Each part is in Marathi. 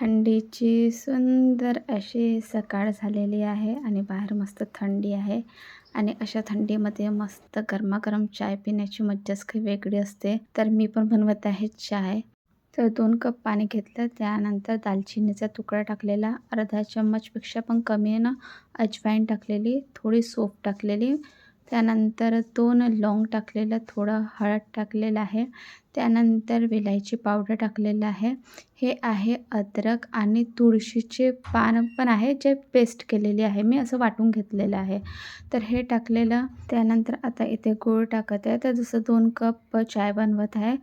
थंडीची सुंदर अशी सकाळ झालेली आहे आणि बाहेर मस्त थंडी आहे. आणि अशा थंडीमध्ये मस्त गरमागरम चाय पिण्याची मज्जाच काही वेगळी असते. तर मी पण बनवत आहे चाय. तर दोन कप पाणी घेतलं. त्यानंतर दालचिनीचा तुकडा टाकलेला. अर्धा चम्मचपेक्षा पण कमी आहे ना. अजवाईन टाकलेली. थोडी सोप टाकलेली. त्यानंतर दोन लवंग टाकलेलं थोडं हळद टाकलेलं आहे. त्यानंतर विलायची पावडर टाकलेलं आहे. हे आहे अद्रक आणि तुळशीचे पान पण आहे जे पेस्ट केलेली आहे. मी असं वाटून घेतलेलं आहे. तर हे टाकलेलं त्यानंतर आता इथे गूळ टाकत आहे. तर जसं दोन कप चाय बनवत आहे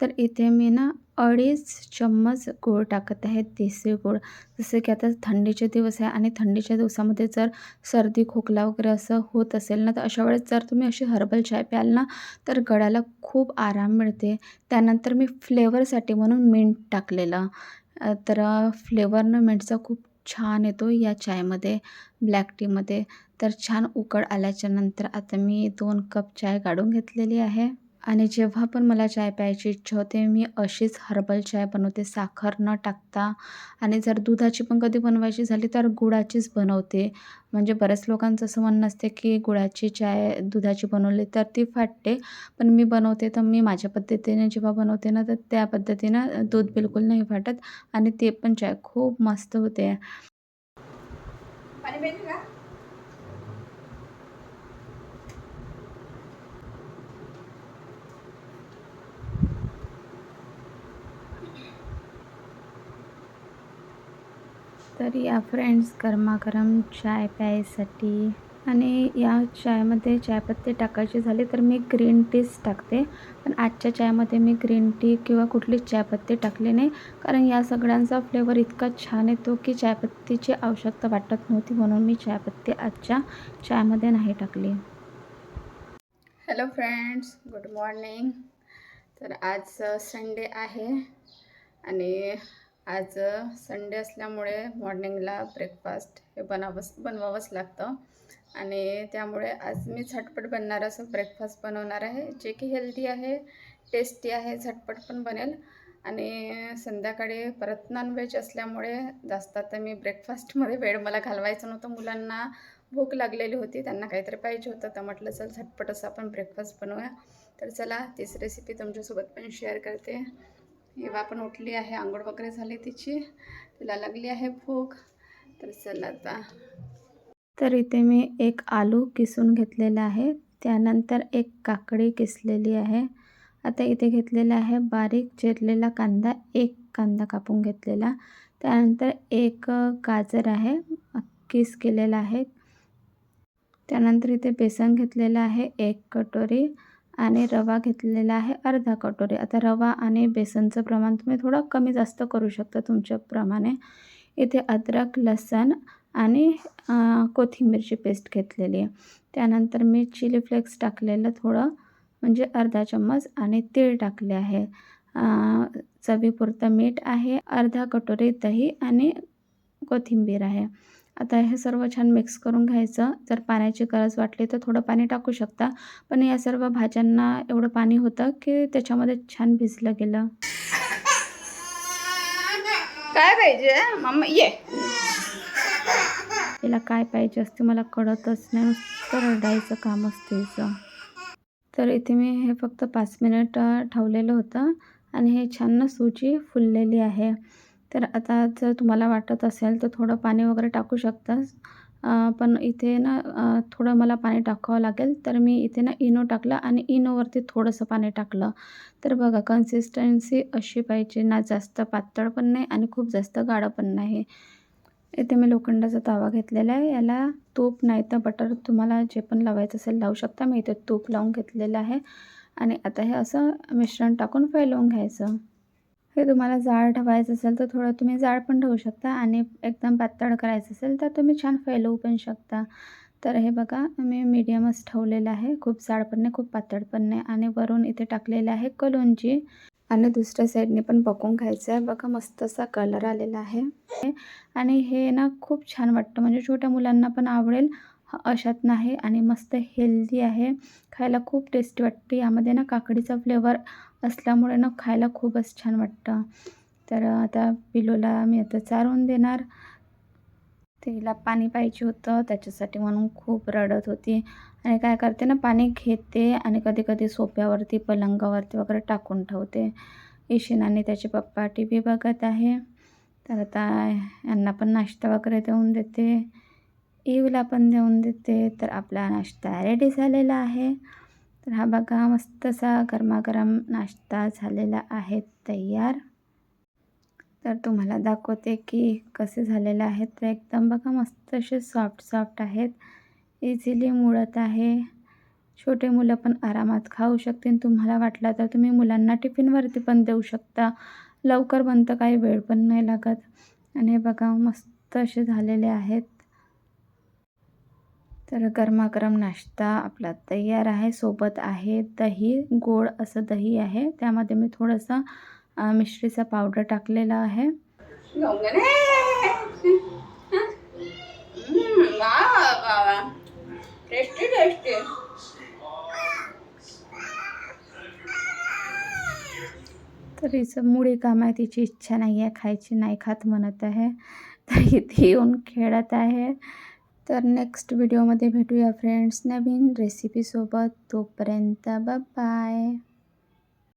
तर इथे मी ना अडीच चम्मच गूळ टाकत आहे देसी गूळ. जसं की आता थंडीचे दिवस आहे आणि थंडीच्या दिवसामध्ये जर सर्दी खोकला वगैरे असं होत असेल ना तर अशा वेळेस जर तुम्ही अशी हर्बल चाय प्याल ना तर गळ्याला खूप आराम मिळते. त्यानंतर मी फ्लेवरसाठी म्हणून मिंट टाकलेलं. तर फ्लेवरनं मिंटचा खूप छान येतो या चायमध्ये ब्लॅक टीमध्ये. तर छान उकळ आल्याच्यानंतर आता मी दोन कप चाय काढून घेतलेली आहे. आणि जेव्हा पण मला चाय प्यायची इच्छा होते मी अशीच हर्बल चाय बनवते. साखर न टाकता. आणि जर दुधाची पण कधी बनवायची झाली तर गुळाचीच बनवते. म्हणजे बऱ्याच लोकांचं असं म्हणणं असते की गुळाची चाय दुधाची बनवली तर ती फाटते. पण मी बनवते तर मी माझ्या पद्धतीने जेव्हा बनवते ना तर त्या पद्धतीनं दूध बिलकुल नाही फाटत. आणि ते पण चाय खूप मस्त होते. तर या फ्रेंड्स गरमागरम चाय प्यायसाठी आणि या चायमध्ये चायपत्ती टाकायची झाली तर मी ग्रीन टीच टाकते. पण आजच्या चायमध्ये मी ग्रीन टी किंवा कुठलीच चायपत्ती टाकली नाही. कारण या सगळ्यांचा फ्लेवर इतका छान येतो की चायपत्तीची आवश्यकता वाटत नव्हती म्हणून मी चायपत्ती आजच्या चायमध्ये नाही टाकली. हॅलो फ्रेंड्स गुड मॉर्निंग तर आज संडे आहे. आणि आज संडे असल्यामुळे मॉर्निंगला ब्रेकफास्ट हे बनावंच बनवावंच लागतं. आणि त्यामुळे आज मी झटपट बनणार असं ब्रेकफास्ट बनवणार आहे जे की हेल्दी आहे टेस्टी आहे झटपट पण बनेल. आणि संध्याकाळी परत नॉनव्हेज असल्यामुळे जास्त आता मी ब्रेकफास्टमध्ये वेळ मला घालवायचं नव्हतं. मुलांना भूक लागलेली होती त्यांना काहीतरी पाहिजे होतं तर म्हटलं चल झटपट असं आपण ब्रेकफास्ट बनवूया. तर चला तीच रेसिपी तुमच्यासोबत पण शेअर करते. येवा पण उठली आहे आंघोळ वगैरे झाली तिची. तिला लागली आहे भूक. तर चला आता. तर इथे मी एक आलू किसून घेतलेला आहे. त्यानंतर एक काकडी किसलेली आहे. आता इथे घेतलेला आहे बारीक चिरलेला कांदा एक कांदा कापून घेतलेला. त्यानंतर एक गाजर आहे किस केलेला आहे. त्यानंतर इथे बेसन घेतलेलं आहे एक कटोरी. आणि रवा घेतलेला आहे अर्धा कटोरी. आता रवा आणि बेसनचं प्रमाण तुम्ही थोडं कमी जास्त करू शकता तुमच्याप्रमाणे इथे अद्रक लसण आणि कोथिंबीरची पेस्ट घेतलेली आहे. त्यानंतर मी चिली फ्लेक्स टाकलेलं थोडं म्हणजे अर्धा चम्मच आणि तीळ टाकले आहे. चवीपुरतं मीठ आहे अर्धा कटोरी दही आणि कोथिंबीर आहे. आता हे सर्व छान मिक्स करून घ्यायचं. जर पाण्याची गरज वाटली तर थोडं पाणी टाकू शकता. पण या सर्व भाज्यांना एवढं पाणी होतं की त्याच्यामध्ये छान भिजलं गेलं. काय पाहिजे? मम्मा ये. तिला काय पाहिजे असते मला कळतच नाही. नुसतं रडायचं काम असते तर इथे मी हे फक्त पाच मिनिट ठेवलेलं होतं. आणि हे छान सुजी फुललेली आहे. तर आता जर तुम्हाला वाटत असेल तर थोडं पाणी वगैरे टाकू शकता पण इथे ना थोडं मला पाणी टाकावं लागेल. तर मी इथे ना इनो टाकलं आणि इनोवरती थोडंसं पाणी टाकलं. तर बघा कन्सिस्टन्सी अशी पाहिजे ना जास्त पातळ पण नाही आणि खूप जास्त गाढं पण नाही. इथे मी लोखंडाचा तवा घेतलेला आहे. याला तूप नाही तर बटर तुम्हाला जे पण लावायचं असेल लावू शकता. मी इथे तूप लावून घेतलेलं आहे. आणि आता हे असं मिश्रण टाकून फैलवून घ्यायचं. हे तुम्हाला जाड ठेवायचं असेल तर थोडं तुम्ही जाड पण ठेवू शकता आणि एकदम पातळ करायचं असेल तर तुम्ही छान फैलवू पण शकता. तर हे बघा मी मीडियमच ठेवलेलं आहे. खूप जाड पण नाही खूप पातळ पण नाही आणि वरून इथे टाकलेलं आहे कलोंजी. आणि दुसऱ्या साईडने पण पकवून घ्यायचं आहे बघा मस्त असा कलर आलेला आहे. आणि हे ना खूप छान वाटतं. म्हणजे छोट्या मुलांना पण आवडेल. अशात नाही आणि मस्त हेल्दी आहे. खायला खूप टेस्टी वाटते. यामध्ये ना काकडीचा फ्लेवर असल्यामुळे ना खायला खूपच छान वाटतं. तर आता पिलोला मी आता चारवून देणार. तिला पाणी पाहिजे होतं. त्याच्यासाठी म्हणून खूप रडत होती. आणि काय करते ना पाणी घेते आणि कधी कधी सोप्यावरती पलंगावरती वगैरे टाकून ठेवते. ईशिन आणि त्याचे पप्पा टी व्ही बघत आहे. तर आता यांना पण नाश्ता वगैरे देऊन देते. ईवला पण देऊन देते. तर आपला नाश्ता रेडी झालेला आहे. तर हा बघा मस्तसा गरमागरम नाश्ता झालेला आहे तयार. तर तुम्हाला दाखवते की कसे झालेले आहेत. तर एकदम बघा मस्त असे सॉफ्ट सॉफ्ट आहेत. इझिली मुळत आहे. छोटे मुलं पण आरामात खाऊ शकतील. तुम्हाला वाटलं तर तुम्ही मुलांना टिफिनवरती पण देऊ शकता. लवकर बनतं काही वेळ पण नाही लागत. आणि हे बघा मस्त असे झालेले आहेत. तर गरमागरम नाश्ता आपला तयार आहे सोबत आहे दही गोड असं दही आहे. त्यामध्ये मी थोडंसं मिश्रीचा पावडर टाकलेला आहे. टेस्टी टेस्टी तर हिचं मुळी काम आहे तिची इच्छा नाही आहे खायची नाही खात म्हणत आहे. तर इथे येऊन खेळत आहे. तर नेक्स्ट व्हिडिओमध्ये भेटूया फ्रेंड्स नवीन रेसिपीसोबत तोपर्यंत बाय